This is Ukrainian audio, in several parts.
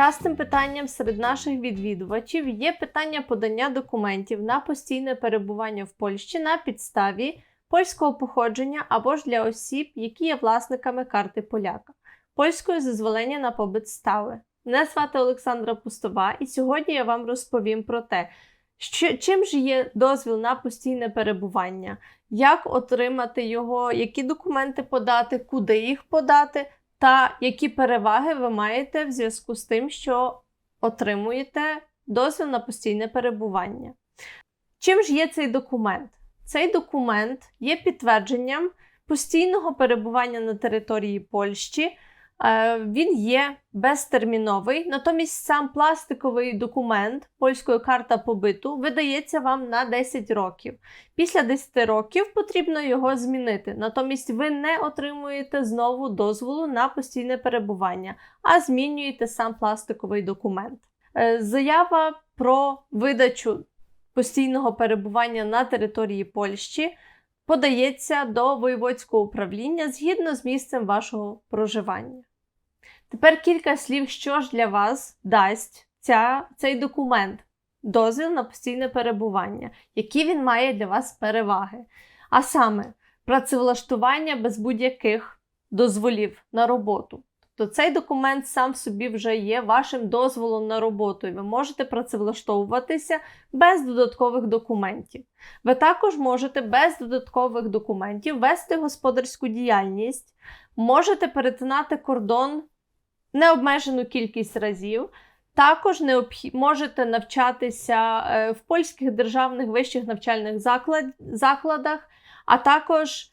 Частим питанням серед наших відвідувачів є питання подання документів на постійне перебування в Польщі на підставі польського походження або ж для осіб, які є власниками карти поляка, польської зазволення на побит стали. Мене звати Олександра Пустова, і сьогодні я вам розповім про те, що, чим ж є дозвіл на постійне перебування, як отримати його, які документи подати, куди їх подати, та які переваги ви маєте в зв'язку з тим, що отримуєте дозвіл на постійне перебування. Чим ж є цей документ? Цей документ є підтвердженням постійного перебування на території Польщі. Е, Він є безтерміновий, натомість сам пластиковий документ польської карта побиту видається вам на 10 років. Після 10 років потрібно його змінити. Натомість ви не отримуєте знову дозволу на постійне перебування, а змінюєте сам пластиковий документ. Е, Заява про видачу постійного перебування на території Польщі подається до воєводського управління згідно з місцем вашого проживання. Тепер кілька слів, що ж для вас дасть ця, цей документ, дозвіл на постійне перебування, які він має для вас переваги. А саме працевлаштування без будь-яких дозволів на роботу. Тобто цей документ сам собі вже є вашим дозволом на роботу, і ви можете працевлаштовуватися без додаткових документів. Ви також можете без додаткових документів вести господарську діяльність, можете перетинати кордон необмежену кількість разів. Також необхід... можете навчатися е, в польських державних вищих навчальних заклад... закладах, а також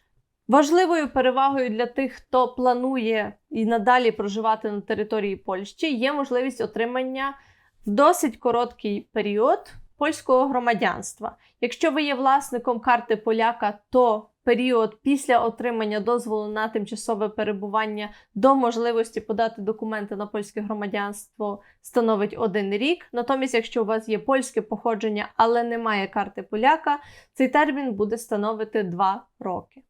важливою перевагою для тих, хто планує і надалі проживати на території Польщі, є можливість отримання в досить короткий період польського громадянства. Якщо ви є власником карти поляка, то період після отримання дозволу на тимчасове перебування до можливості подати документи на польське громадянство становить один рік. Натомість, якщо у вас є польське походження, але немає карти поляка, цей термін буде становити 2 роки.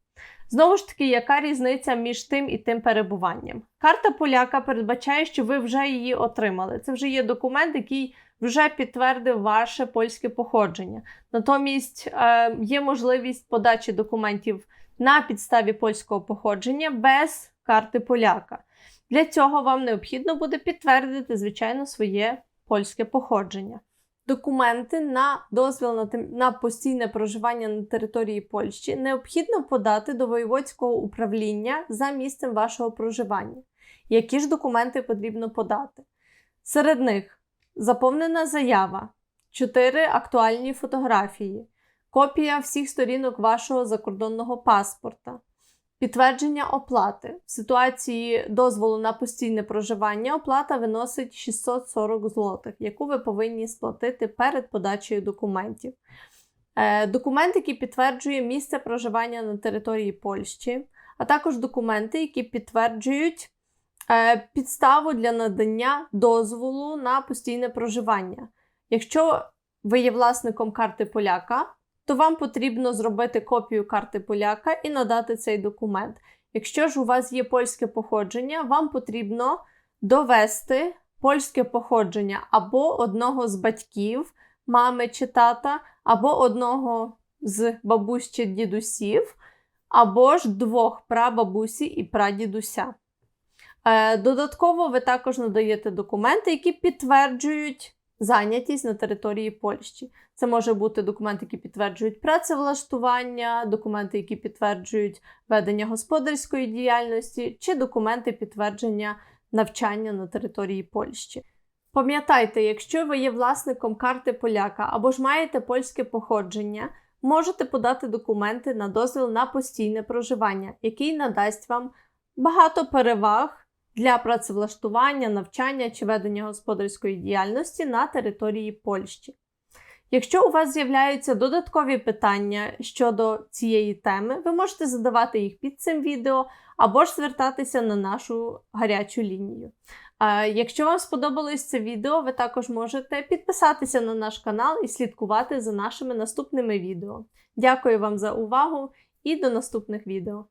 Знову ж таки, яка різниця між тим і тим перебуванням? Карта поляка передбачає, що ви вже її отримали. Це вже є документ, який вже підтвердив ваше польське походження. Натомість е, є можливість подачі документів на підставі польського походження без карти поляка. Для цього вам необхідно буде підтвердити, звичайно, своє польське походження. Документи на дозвіл на, на постійне проживання на території Польщі необхідно подати до воєводського управління за місцем вашого проживання. Які ж документи потрібно подати? Серед них заповнена заява, 4 актуальні фотографії, копія всіх сторінок вашого закордонного паспорта, підтвердження оплати. В ситуації дозволу на постійне проживання оплата виносить 640 злотих, яку ви повинні сплатити перед подачею документів. Е, Документ, який підтверджує місце проживання на території Польщі, а також документи, які підтверджують підставу для надання дозволу на постійне проживання. Якщо ви є власником карти поляка, то вам потрібно зробити копію карти поляка і надати цей документ. Якщо ж у вас є польське походження, вам потрібно довести польське походження або одного з батьків, мами чи тата, або одного з бабусь чи дідусів, або ж двох прабабусі і прадідуся. Е, Додатково ви також надаєте документи, які підтверджують зайнятість на території Польщі. Це може бути документи, які підтверджують працевлаштування, документи, які підтверджують ведення господарської діяльності, чи документи підтвердження навчання на території Польщі. Пам'ятайте, якщо ви є власником карти поляка або ж маєте польське походження, можете подати документи на дозвіл на постійне проживання, який надасть вам багато переваг для працевлаштування, навчання чи ведення господарської діяльності на території Польщі. Якщо у вас з'являються додаткові питання щодо цієї теми, ви можете задавати їх під цим відео або ж звертатися на нашу гарячу лінію. Якщо вам сподобалось це відео, ви також можете підписатися на наш канал і слідкувати за нашими наступними відео. Дякую вам за увагу і до наступних відео!